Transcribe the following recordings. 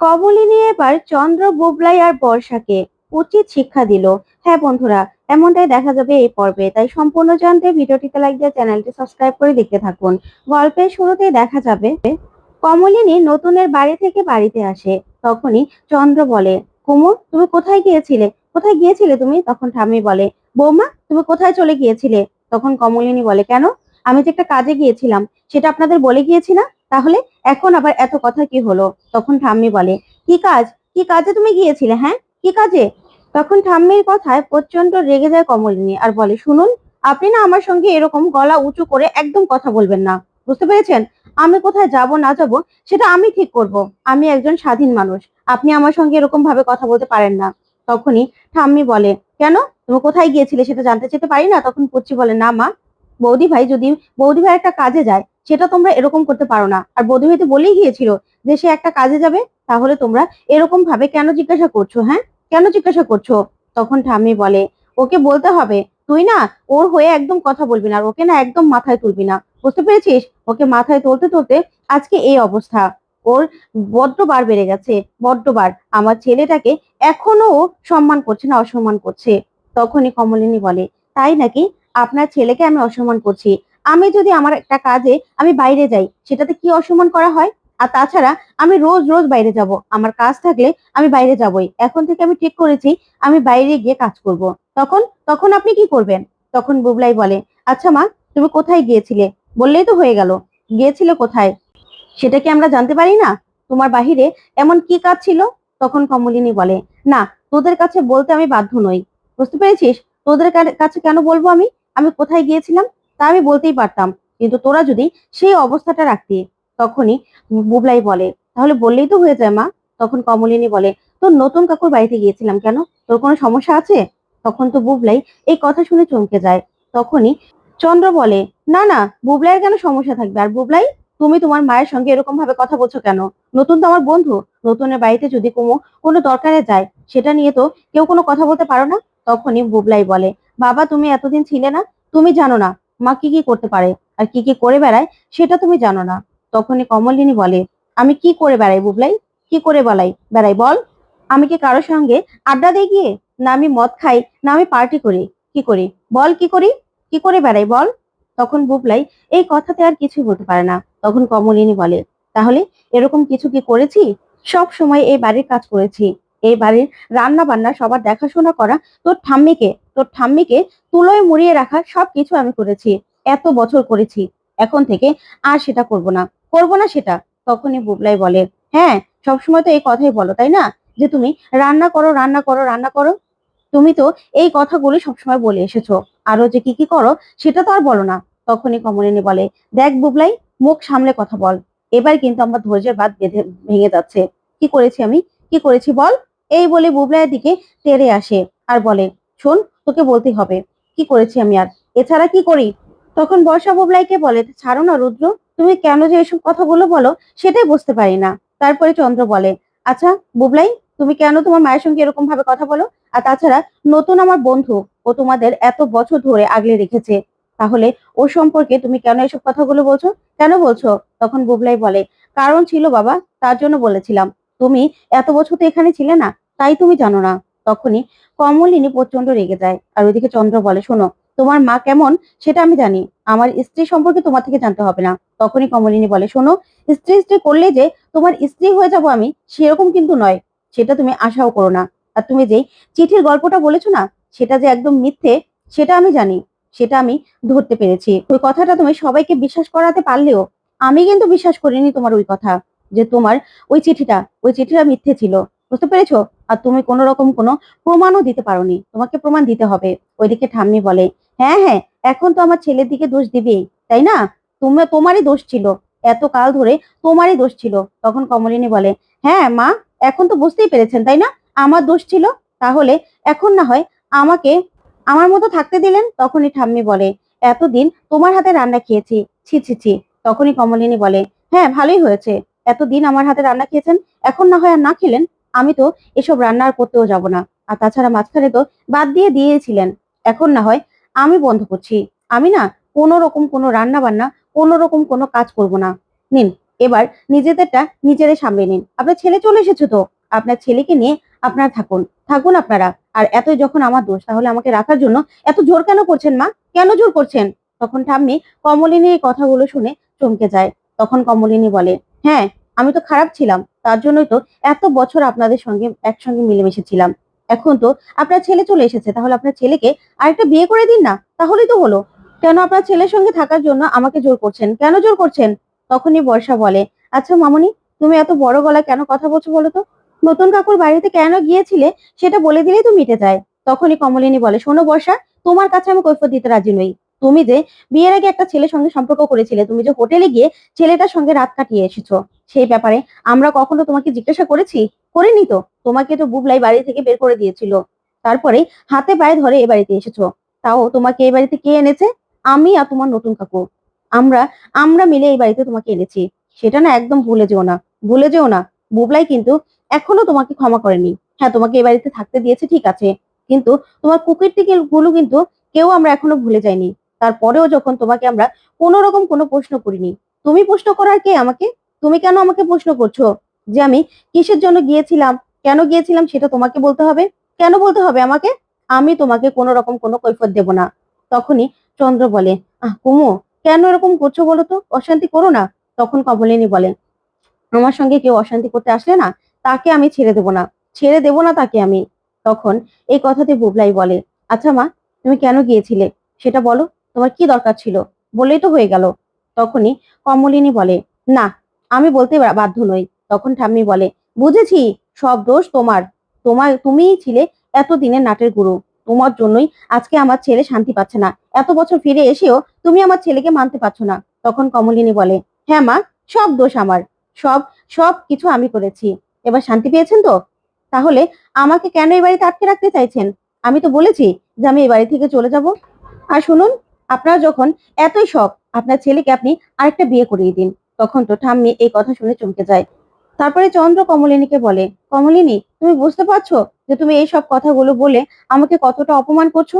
কমলিনী এবার চন্দ্র বুবলাই আর বর্ষাকে উচিত শিক্ষা দিল। হ্যাঁ বন্ধুরা, এমনটাই দেখা যাবে এই পর্বে। তাই সম্পূর্ণ জানতে ভিডিওটিতে লাইক দিয়ে চ্যানেলটি সাবস্ক্রাইব করে দেখতে থাকুন। গল্পের শুরুতেই দেখা যাবে, কমলিনী নতুনের বাড়ি থেকে বাড়িতে আসে। তখনই চন্দ্র বলে, কুমুর, তুমি কোথায় গিয়েছিলে? কোথায় গিয়েছিলে তুমি? তখন ঠাম্মি বলে, বৌমা, তুমি কোথায় চলে গিয়েছিলে? তখন কমলিনী বলে, কেন? আমি যে একটা কাজে গিয়েছিলাম, সেটা আপনাদের বলে গিয়েছি না? তাহলে এখন আবার এত কথা কি হলো? তখন ঠাম্মি বলে, কি কাজ? কি কাজে তুমি গিয়েছিলে হ্যাঁ? কি কাজে? তখন ঠাম্মির কথায় প্রচণ্ড রেগে যায় কমলিনী আর বলে, শুনুন, আপনি না আমার সঙ্গে এরকম গলা উঁচু করে একদম কথা বলবেন না। বুঝতে পেরেছেন? আমি কোথায় যাব, না যাব, সেটা আমি ঠিক করব। আমি একজন স্বাধীন মানুষ। আপনি আমার সঙ্গে এরকম ভাবে কথা বলতে পারেন না। তখনই ঠাম্মি বলে, কেন? তুমি কোথায় গিয়েছিলে সেটা জানতে চেতে পারি না? তখন পুচ্ছি বলে, না মা বৌদি ভাই যদি বৌদি ভাই একটা কাজে যায়, সেটা তোমরা এরকম করতে পারো না। আর বৌদি ভাই তো বলেই গিয়েছিল যে সে একটা কাজে যাবে, তাহলে তোমরা এরকম ভাবে কেন জিজ্ঞাসা করছ হ্যাঁ? কেন জিজ্ঞাসা করছ? তখন ঠাম্মি বলে, ওকে বলতে হবে, তুই না ওর হয়ে একদম কথা বলবি না আর ওকে না একদম মাথায় তুলবি না। বুঝতে পেরেছিস? ওকে মাথায় তুলতে তুলতে আজকে এই অবস্থা। ওর বড্ড বার বেড়ে গেছে, বড্ড বার। আমার ছেলেটাকে এখনও সম্মান করছে না অসম্মান করছে। তখনই কমলিনী বলে, তাই নাকি? আপনার ছেলেকে আমি অসম্মান করছি। আমি যদি আমার একটা কাজে আমি বাইরে যাই, সেটাতে কি অসম্মান করা হয়? আর তাছাড়া আমি রোজ রোজ বাইরে যাব। আমার কাজ থাকলে আমি বাইরে যাবই। এখন থেকে আমি ঠিক করেছি, আমি বাইরে গিয়ে কাজ করব। তখন তখন আপনি কি করবেন? তখন বুবলাই বলে আচ্ছা মা, তুমি কোথায় গিয়েছিলে? বললেই তো হয়ে গেল। গিয়েছিলে কোথায়? সেটা কি আমরা জানতে পারি না? তোমার বাহিরে এমন কি কাজ ছিল? তখন কমলিনী বলে, না, তোদের কাছে বলতে আমি বাধ্য নই। বুঝতে পেরেছিস? তোদের কাছে কেন বলব আমি? আমি কোথায় গিয়েছিলাম তা আমি বলতেই পারতাম। কিন্তু তোরা যদি সেই অবস্থাটা রাখতি, তখনই বুবলাই বলে, তাহলে বললেই তো হয়ে যায় মা। তখন কমলিনী বলে, তোর নতুন কাকুর বাড়িতে গিয়েছিলাম কেন? তোর কোনো সমস্যা আছে? তখন তো বুবলাই এই কথা শুনে চমকে যায়। তখনই চন্দ্র বলে, না না, বুবলাইয়ের কেন সমস্যা থাকবে? আর বুবলাই, তুমি তোমার মায়ের সঙ্গে এরকম ভাবে কথা বলছো কেন? নতুন তো আমার বন্ধু, নতুনের বাড়িতে যদি কোনো কোনো দরকারে যায়, সেটা নিয়ে তো কেউ কোনো কথা বলতে পারো না? তখনই বুবলাই বলে বাবা তুমি এতদিন ছিলে না, তুমি জানো না মা কি কি করতে পারে আর কি কি করে বেড়ায় সেটা তুমি জানো না। তখনই কমলিনী বলে, আমি কি করে বেড়াই বুবলাই? কি করে বলাই বেড়াই বল। আমি কি কারোর সঙ্গে আড্ডা দিয়ে গিয়ে? না আমি মদ খাই, না আমি পার্টি করি, কি করি? বল কি করি? কি করে বেড়াই বল। তখন বুবলাই এই কথাতে আর কিছুই বলতে পারে না। তখন কমলিনী বলে, তাহলে এরকম কিছু কি করেছি? সব সময় এই বাড়ির কাজ করেছি। এই বাড়ির রান্না বান্না সবার দেখাশোনা করা, তোর ঠাম্মিকে তোর ঠাম্মিকে তুলোয় মুড়িয়ে রাখা সব কিছু আমি করেছি, এত বছর করেছি, এখন থেকে আর সেটা করব না করব না সেটা, তখনই বুবলাই বলে হ্যাঁ সবসময় তো এই কথাই বলো, তাই না? যে তুমি রান্না করো রান্না করো রান্না করো, তুমি তো এই কথাগুলি সবসময় বলে এসেছ আরও যে কি কি করো, সেটা তো আর বলো না, তখনই কমলিনী বলে, দেখ বুবলাই, মুখ সামলে কথা বল, এবার কিন্তু আমার ধৈর্যের বাদ বেঁধে ভেঙে যাচ্ছে, কি করেছি আমি? কি করেছি বল? এই বলে বুবলাইয়ের দিকে তেড়ে আসে আর বলে, শোন, তোকে বলতে হবে। কি করেছি আমি আর? এছাড়া কি করি? তখন বর্ষা বুবলাইকে বলে, ছাড়ো না রুদ্র, তুমি কেন যে এসব কথাগুলো বলো সেটাই বুঝতে পারি না। তারপরে চন্দ্র বলে আচ্ছা বুবলাই, তুমি কেন তোমার মায়ের সঙ্গে এরকম ভাবে কথা বলো? আর তাছাড়া নতুন আমার বন্ধু, ও তোমাদের এত বছর ধরে আগলে রেখেছে। তাহলে ও সম্পর্কে তুমি কেন এসব কথাগুলো বলছো? কেন বলছো? তখন বুবলাই বলে, কারণ ছিল বাবা, তার জন্য বলেছিলাম। তুমি এত বছর তো এখানে ছিলে না, তাই তুমি জানো না। তখনই কমলিনী প্রচণ্ড রেগে যায়, আর ওইদিকে চন্দ্র বলে, শোনো, তোমার মা কেমন সেটা আমি জানি, আমার স্ত্রী সম্পর্কে তোমার থেকে জানতে হবে না। তখনই কমলিনী বলে, শোনো, স্ত্রী স্ত্রী করলে যে তোমার স্ত্রী হয়ে যাব আমি, সেরকম কিন্তু নয়, সেটা তুমি আশাও করো না। আর তুমি যেই চিঠির গল্পটা বলেছ না, সেটা যে একদম মিথ্যে, সেটা আমি জানি, সেটা আমি ধরতে পেরেছি। ওই কথাটা তুমি সবাইকে বিশ্বাস করাতে পারলেও, আমি কিন্তু বিশ্বাস করিনি তোমার ওই কথা। যে তোমার ওই চিঠিটা ওই চিঠিটা মিথ্যে ছিল। বুঝতে পেরেছ? আর তুমি কোনো রকম কোনো প্রমাণও দিতে পারোনি। তোমাকে প্রমাণ দিতে হবে। ওইদিকে ঠাম্মি বলে হ্যাঁ হ্যাঁ এখন তো আমার ছেলের দিকে দোষ দিবেই, তাই না? তুমি, তোমারই দোষ ছিল। এত কাল ধরে তোমারই দোষ ছিল। তখন কমলিনী বলে হ্যাঁ মা, এখন তো বুঝতেই পেরেছেন, তাই না? আমার দোষ ছিল। তাহলে এখন না হয় আমাকে আমার মতো থাকতে দিলেন? তখনই ঠাম্মি বলে, এতদিন তোমার হাতে রান্না খেয়েছি। ছি ছি ছি। তখনই কমলিনী বলে হ্যাঁ ভালোই হয়েছে। এতদিন আমার হাতে রান্না খেয়েছেন, এখন না হয় আর না খেলেন, আমি তো এসব রান্না আর করতেও যাব না। আর তাছাড়া মাঝখানে তো বাদ দিয়ে দিয়েছিলেন, এখন না হয় আমি বন্ধ করছি। আমি না কোনো রকম কোনো রান্না বান্না কোনো রকম কোনো কাজ করব না। নিন, এবার নিজেদেরটা নিজেদের সামলে নিন। আপনার ছেলে চলে এসেছে তো? আপনার ছেলেকে নিয়ে আপনারা থাকুন থাকুন আপনারা। আর এত যখন আমার দোষ, তাহলে আমাকে রাখার জন্য এত জোর কেন করছেন মা? কেন জোর করছেন? তখন ঠাম্মি কমলিনী এই কথাগুলো শুনে চমকে যায়। তখন কমলিনী বলে হ্যাঁ আমি তো খারাপ ছিলাম, তার জন্যই তো এত বছর আপনাদের সঙ্গে একসঙ্গে মিলেমিশে ছিলাম। এখন তো আপনার ছেলে চলে এসেছে, তাহলে আপনার ছেলেকে আরেকটা বিয়ে করে দিন না, তাহলেই তো হলো। কেন আপনার ছেলের সঙ্গে থাকার জন্য আমাকে জোর করছেন? কেন জোর করছেন? তখনই বর্ষা বলে আচ্ছা মামনি, তুমি এত বড় গলায় কেন কথা বলছো বলো তো? নতুন কাকুর বাড়িতে কেন গিয়েছিলে সেটা বলে দিলেই তো মিটে যায়। তখনই কমলিনী বলে, শোনো বর্ষা, তোমার কাছে আমি কৈফত দিতে রাজি নই। তুমি যে বিয়ের আগে একটা ছেলের সঙ্গে সম্পর্ক করেছিলে, তুমি যে হোটেলে গিয়ে ছেলেটার সঙ্গে রাত কাটিয়ে এসেছ। সেই ব্যাপারে আমরা কখনো তোমাকে জিজ্ঞাসা করেছি? করিনি তো। তোমাকে তো বুবলাই বাড়ি থেকে বের করে দিয়েছিল। তারপরে হাতে পায়ে ধরে এ বাড়িতে এসেছ। তাও তোমাকে এই বাড়িতে কে এনেছে? আমি আর তোমার নতুন কাকু। আমরা আমরা মিলে এই বাড়িতে তোমাকে এনেছি। সেটা না একদম ভুলে যেও না। ভুলে যেও না। বুবলাই কিন্তু এখনও তোমাকে ক্ষমা করেনি। হ্যাঁ তোমাকে এই বাড়িতে থাকতে দিয়েছে, ঠিক আছে। কিন্তু তোমার কুকিরটি গুলো কিন্তু কেউ আমরা এখনও ভুলে যাইনি। তারপরেও যখন তোমাকে আমরা কোনো রকম কোনো প্রশ্ন করিনি। তুমি প্রশ্ন করার কে আমাকে? তুমি কেন আমাকে প্রশ্ন করছ? যে আমি কিসের জন্য গিয়েছিলাম? কেন গিয়েছিলাম সেটা তোমাকে বলতে হবে? কেন বলতে হবে আমাকে? আমি তোমাকে কোনো রকম কোনো কৈফত দেব না। তখনই চন্দ্র বলে, আহ, কুমু, কেন এরকম করছ বলো তো? অশান্তি করো না। তখন কমলিনী বলে আমার সঙ্গে কেউ অশান্তি করতে আসলে না? তাকে আমি ছেড়ে দেব না। ছেড়ে দেব না তাকে আমি। তখন এই কথাতে বুবলাই বলে আচ্ছা মা, তুমি কেন গিয়েছিলে? সেটা বলো। তোমার কি দরকার ছিল? বলেই তো হয়ে গেল। তখনই কমলিনী বলে, না আমি বলতে বাধ্য নই। তখন ঠাম্মি বলে, বুঝেছি, সব দোষ তোমার। তোমার তুমিই ছিলে এতদিনের নাটের গুরু। তোমার জন্যই আজকে আমার ছেলে শান্তি পাচ্ছে না। এত বছর ফিরে এসেও তুমি আমার ছেলেকে মানতে পারছ না। তখন কমলিনী বলে হ্যাঁ মা, সব দোষ আমার। সব সব কিছু আমি করেছি। এবার শান্তি পেয়েছেন তো? তাহলে আমাকে কেন এই বাড়িতে আটকে রাখতে চাইছেন? আমি তো বলেছি যে আমি এই বাড়ি থেকে চলে যাব। আর শুনুন, আপনার যখন এতই শখ, আপনার ছেলেকে আপনি আরেকটা বিয়ে করিয়ে দিন। তখন তো ঠাম্মি এই কথা শুনে চমকে যায়। তারপরে চন্দ্র কমলিনীকে বলে, কমলিনী, তুমি বুঝতে পারছ যে তুমি এই সব কথাগুলো বলে আমাকে কতটা অপমান করছ?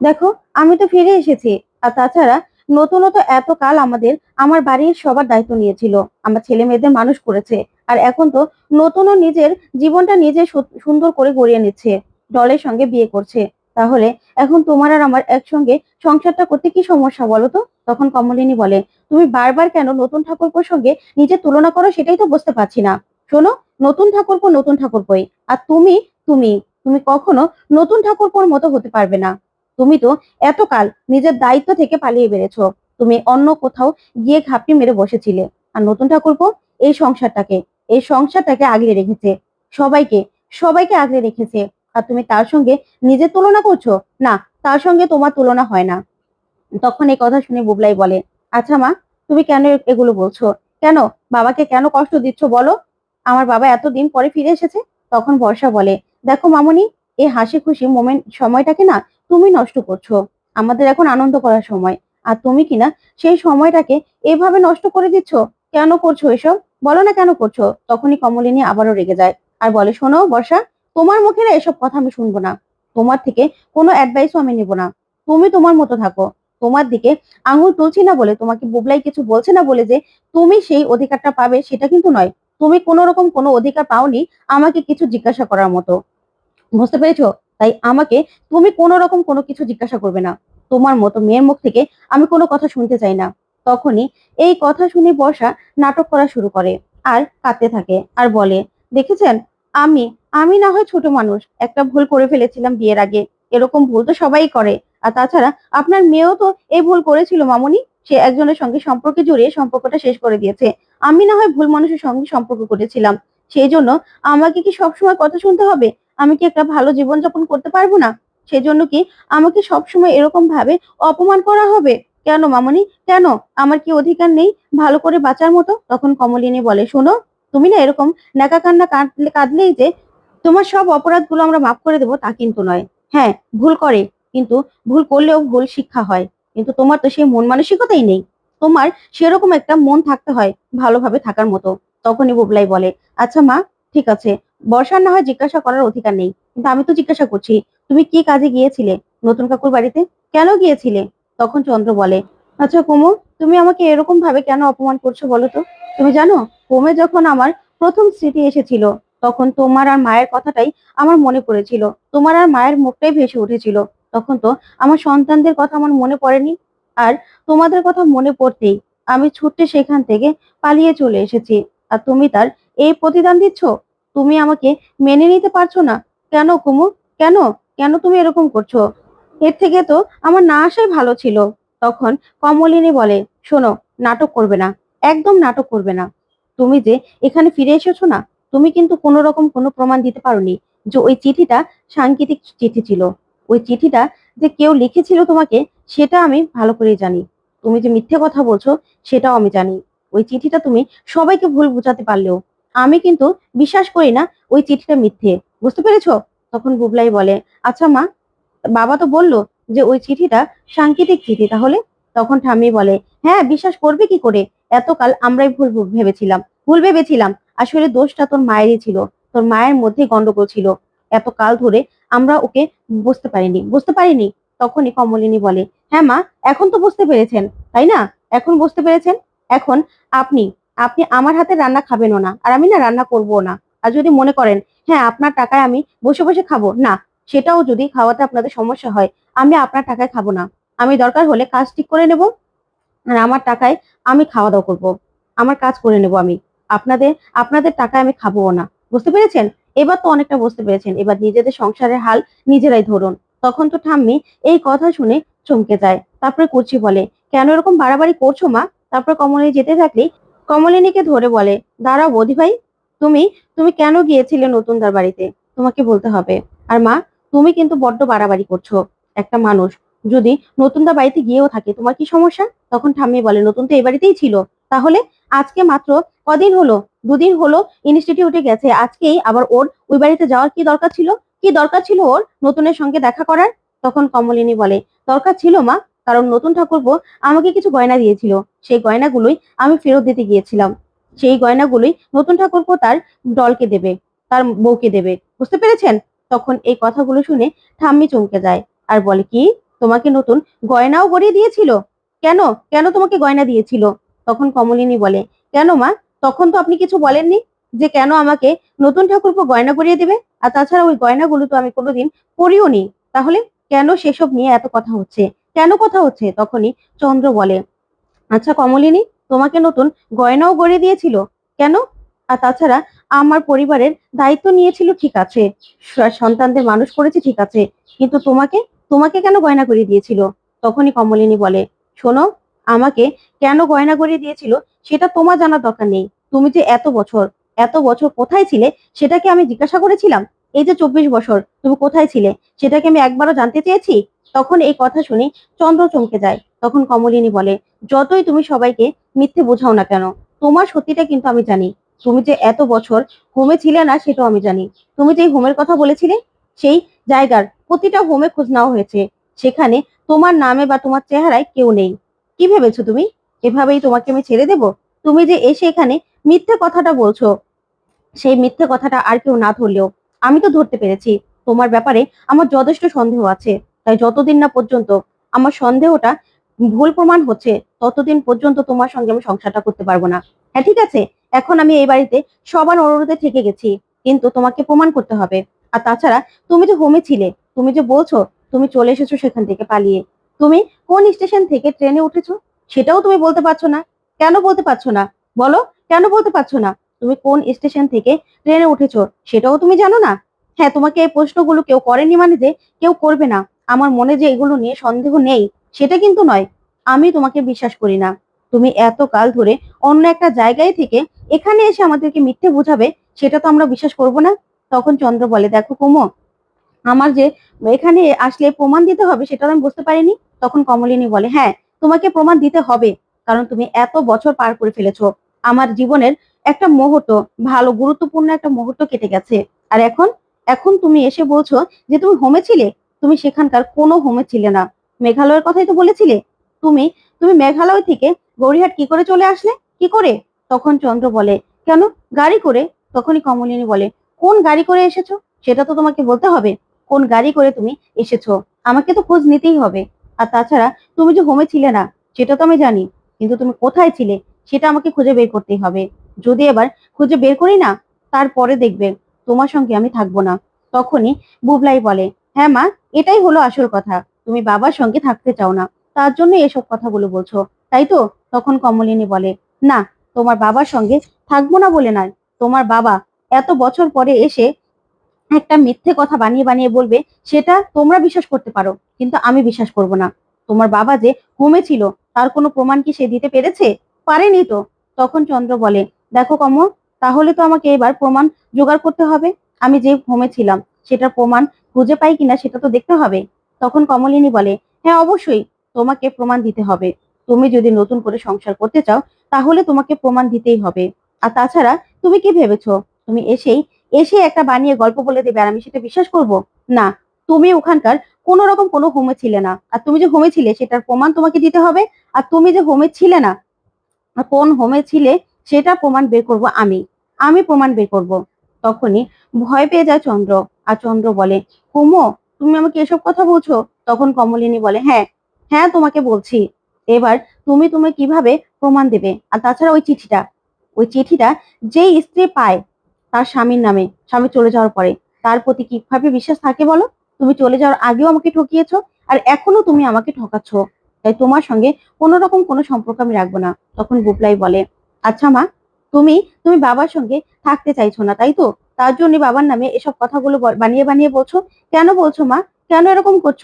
দেখো, আমি তো ফিরে এসেছি, আর তাছাড়া নতুনত এত কাল আমাদের, আমার বাড়ির সবার দায়িত্ব নিয়েছিল। আমার ছেলে মেয়েদের মানুষ করেছে, আর এখন তো নতুনও নিজের জীবনটা নিজে সুন্দর করে গড়িয়ে নিচ্ছে, ডলের সঙ্গে বিয়ে করছে। তাহলে এখন তোমার আর আমার একসঙ্গে সংসারটা করতে কি সমস্যা বলো তো? তখন কমলিনী বলে, তুমি বারবার কেন নতুন ঠাকুরপোর সঙ্গে নিজের তুলনা করো সেটাই তো বুঝতে পারছি না। শোনো, নতুন ঠাকুরপো নতুন ঠাকুরপোই। আর তুমি তুমি তুমি কখনো নতুন ঠাকুরপোর মতো হতে পারবে না। তুমি তো এতকাল নিজের দায়িত্ব থেকে পালিয়ে বেড়েছো। তুমি অন্য কোথাও গিয়ে ঘাপটি মেরে বসেছিলে। আর নতুন ঠাকুরপো এই সংসারটাকে এই সংসারটাকে আগলে রেখেছে। সবাইকে সবাইকে আগলে রেখেছে। আর তুমি তার সঙ্গে নিজের তুলনা করছ? না, তার সঙ্গে তোমার তুলনা হয় না। তখন এই কথা শুনে বুবলাই বলে আচ্ছা মা, তুমি কেন এগুলো বলছো? কেন? বাবাকে কেন কষ্ট দিচ্ছ বলো? আমার বাবা এতদিন পরে ফিরে এসেছে? তখন বর্ষা বলে, দেখো মামনি, এই হাসি খুশি মোমেন্ট সময়টাকে না তুমি নষ্ট করছ। আমাদের এখন আনন্দ করার সময়। আর তুমি কিনা সেই সময়টাকে এভাবে নষ্ট করে দিচ্ছ? কেন করছ এসব? বলো না কেন করছ? তখনই কমলিনী আবারও রেগে যায়। আর বলে, শোনো বর্ষা, তোমার মুখে না এসব কথা আমি শুনব না। তোমার থেকে কোনো অ্যাডভাইসও আমি নেব না। তুমি তোমার মতো থাকো। তোমার দিকে আঙুল তুলছি না বলে, তোমাকে বুবলাই কিছু বলছে না বলে যে তুমি সেই অধিকারটা পাবে, সেটা কিন্তু নয়। তুমি কোনো রকম কোনো অধিকার পাওনি আমাকে কিছু জিজ্ঞাসা করার মতো। বুঝতে পেরেছ? তাই আমাকে তুমি কোনো রকম কোনো কিছু জিজ্ঞাসা করবে না। তোমার মতো মেয়ের মুখ থেকে আমি কোনো কথা শুনতে চাই না। তখনই এই কথা শুনে বর্ষা নাটক করা শুরু করে আর কাঁদতে থাকে আর বলে, দেখেছেন? আমি আমি না হয় ছোট মানুষ। একটা ভুল করে ফেলেছিলাম বিয়ের আগে। এরকম ভুল তো সবাই করে। আর তাছাড়া আপনার মেয়েও তো এই ভুল করেছিল মামনি। সে একজনের সঙ্গে সম্পর্কে জড়িয়ে সম্পর্কটা শেষ করে দিয়েছে। আমি না হয় ভুল মানুষের সঙ্গে সম্পর্ক করেছিলাম। সেই জন্য আমাকে কি সবসময় কথা শুনতে হবে? আমি কি একটা ভালো জীবন যাপন করতে পারব না? সেই জন্য কি আমাকে সবসময় এরকম ভাবে অপমান করা হবে? কেন মামনি? কেন? আমার কি অধিকার নেই ভালো করে বাঁচার মতো? তখন কমলিনী বলে, শোনো, তুমি না এরকম নাকা কান্না কাঁদলে, কাঁদলেই যে তোমার সব অপরাধগুলো আমরা মাফ করে দেবো তা কিন্তু নয়। হ্যাঁ ভুল করে। কিন্তু ভুল করলেও ভুল শিক্ষা হয়। কিন্তু তোমার তো সেই মন মানসিকতাই নেই। তোমার সেরকম একটা মন থাকতে হয় ভালোভাবে থাকার মতো। তখনই বুবলাই বলে আচ্ছা মা, ঠিক আছে। বর্ষার না হয় জিজ্ঞাসা করার অধিকার নেই। কিন্তু আমি তো জিজ্ঞাসা করছি, তুমি কি কাজে গিয়েছিলে? নতুন কাকুর বাড়িতে? কেন গিয়েছিলে? তখন চন্দ্র বলে আচ্ছা কুমু, তুমি আমাকে এরকম ভাবে কেন অপমান করছ বলো তো? তুমি জানো হোমে যখন আমার প্রথম স্মৃতি এসেছিল, তখন তোমার আর মায়ের কথাটাই আমার মনে পড়েছিল। তোমার আর মায়ের মুখটাই ভেসে উঠেছিল। তখন তো আমার সন্তানদের কথা আমার মনে পড়েনি। আর তোমাদের কথা মনে পড়তেই আমি ছুটতে সেখান থেকে পালিয়ে চলে এসেছি। আর তুমি তার এই প্রতিদান দিচ্ছ? তুমি আমাকে মেনে নিতে পারছ না। কেন কুমু কেন? কেন তুমি এরকম করছ? এর থেকে তো আমার না আসাই ভালো ছিল। তখন কমলিনী বলে, শোনো, নাটক করবে না। একদম নাটক করবে না। তুমি যে এখানে ফিরে এসেছ না, তুমি কিন্তু কোনো রকম কোনো প্রমাণ দিতে পারোনি যে ওই চিঠিটা সাংকেতিক চিঠি ছিল। ওই চিঠিটা যে কেউ লিখেছিল তোমাকে, সেটা আমি ভালো করেই জানি। তুমি যে মিথ্যে কথা বলছো, সেটাও আমি জানি। ওই চিঠিটা তুমি সবাইকে ভুল বোঝাতে পারলেও। আমি কিন্তু বিশ্বাস করি না ওই চিঠিটা মিথ্যে। বুঝতে পেরেছ? তখন বুবলাই বলে আচ্ছা মা। বাবা তো বলল যে, ওই চিঠিটা সাংকেতিক চিঠি তাহলে? তখন ঠাম্মি বলে হ্যাঁ বিশ্বাস করবে কি করে? এতকাল আমরাই ভুল ভেবেছিলাম ভুল ভেবেছিলাম। আসলে দোষটা তোর মায়েরই ছিল। তোর মায়ের মধ্যে গন্ডগোল ছিল। এত কাল ধরে আমরা ওকে বুঝতে পারিনি। বুঝতে পারিনি? তখনই কমলিনী বলে হ্যাঁ মা, এখন তো বুঝতে পেরেছেন, তাই না? এখন বুঝতে পেরেছেন? এখন আপনি আপনি আমার হাতে রান্না খাবেনও না, আর আমি না রান্না করব না। আর যদি মনে করেন হ্যাঁ আপনার টাকায় আমি বসে বসে খাব, না, সেটাও যদি খাওয়াতে আপনাদের সমস্যা হয়, আমি আপনার টাকায় খাব না। আমি দরকার হলে কাজ ঠিক করে নেব, আর আমার টাকায় আমি খাওয়া দাওয়া করব। আমার কাজ করে নেব আমি। আপনাদের আপনাদের টাকায় আমি খাব না। বুঝতে পেরেছেন? এবার তো অনেকটা বুঝতে পেরেছেন, এবার নিজেদের সংসারের হাল নিজেরাই ধরুন। তখন তো ঠাম্মি এই কথা শুনে চমকে যায়। তারপরে কুচি বলে, কেন এরকম বাড়াবাড়ি করছ মা? তারপর কমলিনী যেতে থাকলেই কমলিনীকে ধরে বলে, দাঁড়াও বৌদি ভাই, তুমি তুমি কেন গিয়েছিলে নতুন নতুনদার বাড়িতে? তোমাকে বলতে হবে। আর মা, তুমি কিন্তু বড্ড বাড়াবাড়ি করছ, একটা মানুষ। যদি নতুন নতুনদা বাড়িতে গিয়েও থাকে, তোমার কি সমস্যা? তখন ঠাম্মি বলে, নতুন তো এই বাড়িতেই ছিল। তাহলে আজকে মাত্র কদিন হলো দুদিন হলো ইনস্টিটিউটে গেছে। আজকেই আবার ওর ওই বাড়িতে যাওয়ার কি দরকার ছিল? কি দরকার ছিল ওর? নতুনের সঙ্গে দেখা করার? তখন কমলিনী বলে, দরকার ছিল মা, কারণ নতুন ঠাকুরপো আমাকে কিছু গয়না দিয়েছিল। সেই গয়নাগুলোই আমি ফেরত দিতে গিয়েছিলাম। সেই গয়নাগুলোই নতুন ঠাকুরপো তার দলকে দেবে, তার বউকে দেবে। বুঝতে পেরেছেন? তখন এই কথাগুলো শুনে ঠাম্মি চমকে যায় আর বলে, কি? তোমাকে নতুন গয়নাও গড়িয়ে দিয়েছিল? কেন? কেন তোমাকে গয়না দিয়েছিল? তখন কমলিনী বলে, কেন মা? তখন তো আপনি কিছু বলেননি যে কেন আমাকে নতুন ঠাকুরপো গয়না গড়িয়ে দেবে? আর তাছাড়া ওই গয়নাগুলো তো আমি কোনোদিন পরিও নি তাহলে কেন সেসব নিয়ে এত কথা হচ্ছে? কেন কথা হচ্ছে? তখনই চন্দ্র বলে আচ্ছা কমলিনী, তোমাকে নতুন গয়নাও গড়িয়ে দিয়েছিল। কেন? আর তাছাড়া আমার পরিবারের দায়িত্ব নিয়েছিল ঠিক আছে। সন্তানদের মানুষ করেছে ঠিক আছে। কিন্তু তোমাকে তোমাকে কেন গয়না গড়িয়ে দিয়েছিল? তখনই কমলিনী বলে, শোনো আমাকে কেন গয়না গড়িয়ে দিয়েছিল সেটা তোমার জানার দরকার নেই। তুমি যে এত বছর এত বছর কোথায় ছিলে সেটাকে আমি জিজ্ঞাসা করেছিলাম। এই যে চব্বিশ বছর তুমি কোথায় ছিলে সেটাকে আমি একবারও জানতে চেয়েছি? তখন এই কথা শুনে চন্দ্র চমকে যায়। তখন কমলিনী বলে, যতই তুমি সবাইকে মিথ্যে বোঝাও না কেন, তোমার সত্যিটা কিন্তু আমি জানি। তুমি যে এত বছর হোমে ছিলে না সেটাও আমি জানি। তুমি যে হোমের কথা বলেছিলে, সেই জায়গার প্রতিটা হোমে খোঁজ নেওয়া হয়েছে। সেখানে তোমার নামে বা তোমার চেহারায় কেউ নেই। কি ভেবেছো তুমি? এভাবেই তোমাকে আমি ছেড়ে দেব? তুমি যে এসে এখানে মিথ্যে কথাটা বলছো, সেই মিথ্যে কথাটা আর কেউ না ধরলেও আমি তো ধরতে পেরেছি। তোমার ব্যাপারে আমার যথেষ্ট সন্দেহ আছে। তাই যতদিন না পর্যন্ত আমার সন্দেহটা ভুল প্রমাণ হচ্ছে, ততদিন পর্যন্ত তোমার সঙ্গে আমি সংসারটা করতে পারব না। হ্যাঁ ঠিক আছে? এখন আমি এই বাড়িতে সবার অনুরোধে থেকে গেছি, কিন্তু তোমাকে প্রমাণ করতে হবে। আর তাছাড়া তুমি যে হোমে ছিলে, তুমি যে বলছো, তুমি চলে এসেছ সেখান থেকে পালিয়ে। তুমি কোন স্টেশন থেকে ট্রেনে উঠেছো? সেটাও তুমি বলতে পারছ না। কেন বলতে পারছ না? বলো, কেন বলতে পারছ না? তুমি কোন স্টেশন থেকে ট্রেনে উঠেছো, সেটাও তুমি জানো না? হ্যাঁ তোমাকে এই প্রশ্নগুলো কেউ করেনি মানে যে কেউ করবে না। আমার মনে যে এগুলো নিয়ে সন্দেহ নেই, সেটা কিন্তু নয়। আমি তোমাকে বিশ্বাস করি না। তুমি এত কাল ধরে অন্য একটা জায়গায় থেকে এখানে এসে আমাদেরকে মিথ্যে বোঝাবে, সেটা তো আমরা বিশ্বাস করব না? তখন চন্দ্র বলে, দেখো কুমো, আমার যে এখানে আসলে প্রমাণ দিতে হবে, সেটা আমি বুঝতে পারিনি। তখন কমলিনী বলে হ্যাঁ তোমাকে প্রমাণ দিতে হবে, কারণ তুমি এত বছর পার করে ফেলেছো। আমার জীবনের একটা মুহূর্ত, ভালো, গুরুত্বপূর্ণ একটা মুহূর্ত কেটে গেছে। আর এখন এখন তুমি এসে বলছো যে তুমি হোমে ছিলে? তুমি সেখানকার কোনো হোমে ছিলে না। মেঘালয়ের কথাই তো বলেছিলে। তুমি তুমি মেঘালয় থেকে গৌরিহাট কি করে চলে আসলে? কি করে? তখন চন্দ্র বলে, কেন? গাড়ি করে? তখনই কমলিনী বলে, কোন গাড়ি করে এসেছ? সেটা তো তোমাকে বলতে হবে। কোন গাড়ি করে তুমি এসেছ? আমাকে তো খোঁজ নিতেই হবে। আর তাছাড়া তুমি যে হোমে ছিলে না, সেটা তো আমি জানি, কিন্তু তুমি কোথায় ছিলে, সেটা আমাকে খুঁজে বের করতেই হবে। যদি এবার খুঁজে বের করি না, তারপরে দেখবে তোমার সঙ্গে আমি থাকব না। তখনই বুবলাই বলে হ্যাঁ মা, এটাই হলো আসল কথা, তুমি বাবার সঙ্গে থাকতে চাও না, তার জন্য এসব কথাগুলো বলছো, তাই তো? তখন কমলিনী বলে, না, তোমার বাবার সঙ্গে থাকব না বলে নয়, তোমার বাবা এত বছর পরে এসে একটা মিথ্যে কথা বানিয়ে বানিয়ে বলবে, সেটা তোমরা বিশ্বাস করতে পারো, কিন্তু আমি বিশ্বাস করব না। তোমার বাবা যে হোমে ছিল, তার কোনো প্রমাণ কি সে দিতে পেরেছে? পারেনি তো। তখন চন্দ্র বলে, দেখো কমল, তাহলে তো আমাকে এবার প্রমাণ জোগাড় করতে হবে। আমি যে হোমে ছিলাম, সেটার প্রমাণ খুঁজে পাই কিনা সেটা তো দেখতে হবে। তখন কমলিনী বলে হ্যাঁ অবশ্যই, তোমাকে প্রমাণ দিতে হবে। তুমি যদি নতুন করে সংসার করতে চাও, তাহলে তোমাকে প্রমাণ দিতেই হবে। আর তাছাড়া, তুমি কি ভেবেছো? তুমি এসেই এসে একটা বানিয়ে গল্প বলে দেবে আর আমি সেটা বিশ্বাস করব? না, তুমি ওখানকার কোন রকম কোনো হোমে ছিলে না। আর তুমি যে হোমে ছিলে সেটার প্রমাণ তোমাকে দিতে হবে। আর তুমি যে হোমে ছিলে না কোন হোমে ছিলে সেটা প্রমাণ বের করব আমি। আমি প্রমাণ বের করব। তখনই ভয় পেয়ে যায় চন্দ্র। আর চন্দ্র বলে কুমো তুমি আমাকে এসব কথা বলছো? তখন কমলিনী বলে হ্যাঁ হ্যাঁ তোমাকে বলছি। এবার তুমি তুমি কীভাবে প্রমাণ দেবে? আর তাছাড়া ওই চিঠিটা ওই চিঠিটা যেই স্ত্রী পায় তার স্বামীর নামে, স্বামী চলে যাওয়ার পরে। তার প্রতি কীভাবে বিশ্বাস থাকে বলো? তুমি চলে যাওয়ার আগেও আমাকে ঠকিয়েছো, আর এখনও তুমি আমাকে ঠকাচ্ছ। তাই তোমার সঙ্গে কোনো রকম কোনো সম্পর্ক আমি রাখব না। তখন বুবলাই বলে আচ্ছা মা, তুমি তুমি বাবার সঙ্গে থাকতে চাইছো না, তাই তো? তার জন্য বাবার নামে এসব কথাগুলো বানিয়ে বানিয়ে বলছো? কেন বলছো মা? কেন এরকম করছ?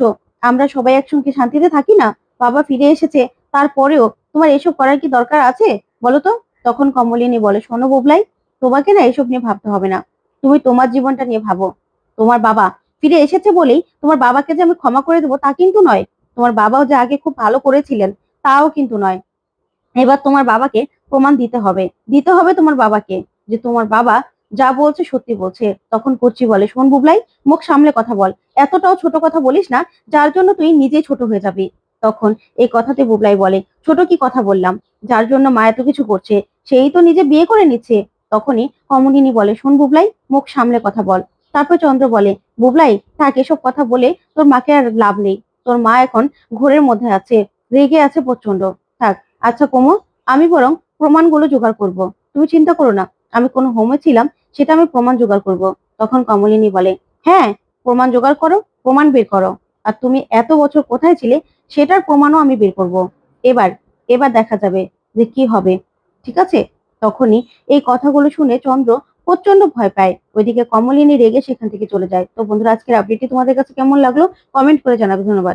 আমরা সবাই একসঙ্গে শান্তিতে থাকি না? বাবা ফিরে এসেছে, তারপরেও তোমার এসব করার কি দরকার আছে? বলো তো? তখন কমলিনী বলে, শোনো বুবলাই তোমাকে না এসব নিয়ে ভাবতে হবে না। তুমি তোমার জীবনটা নিয়ে ভাবো। তোমার বাবা ফিরে এসেছে বলেই তোমার বাবাকে যে আমি ক্ষমা করে দেবো তা কিন্তু নয়। তোমার বাবাও যে আগে খুব ভালো করেছিলেন তাও কিন্তু নয়। এবার তোমার বাবাকে প্রমাণ দিতে হবে। দিতে হবে তোমার বাবাকে যে তোমার বাবা যা বলছে সত্যি বলছে। তখন করছি বলে, শোন বুবলাই, মুখ সামলে কথা বল। এতটাও ছোট কথা বলিস না, যার জন্য তুই নিজেই ছোট হয়ে যাবি। তখন এই কথাতে বুবলাই বলে, ছোট কি কথা বললাম? যার জন্য মা এত কিছু করছে, সেই তো নিজে বিয়ে করে নিচ্ছে। তখনই কমলিনী বলে, শোন বুবলাই, মুখ সামলে কথা বল। তারপর চন্দ্র বলে, বুবলাই, থাক, এসব কথা বলে তোর মাকে আর লাভ নেই। তোর মা এখন ঘোরের মধ্যে আছে, রেগে আছে প্রচণ্ড থাক আচ্ছা কোমো আমি বরং প্রমাণগুলো জোগাড় করব। তুমি চিন্তা করো না, আমি কোনো হোমে ছিলাম, সেটা আমি প্রমাণ জোগাড় করব। তখন কমলিনী বলে হ্যাঁ প্রমাণ জোগাড় করো, প্রমাণ বের করো। আর তুমি এত বছর কোথায় ছিলে, সেটার প্রমাণও আমি বের করব। এবার এবার দেখা যাবে যে কি হবে। ঠিক আছে? তখনই এই কথাগুলো শুনে চন্দ্র প্রচণ্ড ভয় পায়। ওইদিকে কমলিনী রেগে সেখান থেকে চলে যায়। তো বন্ধুরা, আজকের আপডেটটি তোমাদের কাছে কেমন লাগল? কমেন্ট করে জানাবে। ধন্যবাদ।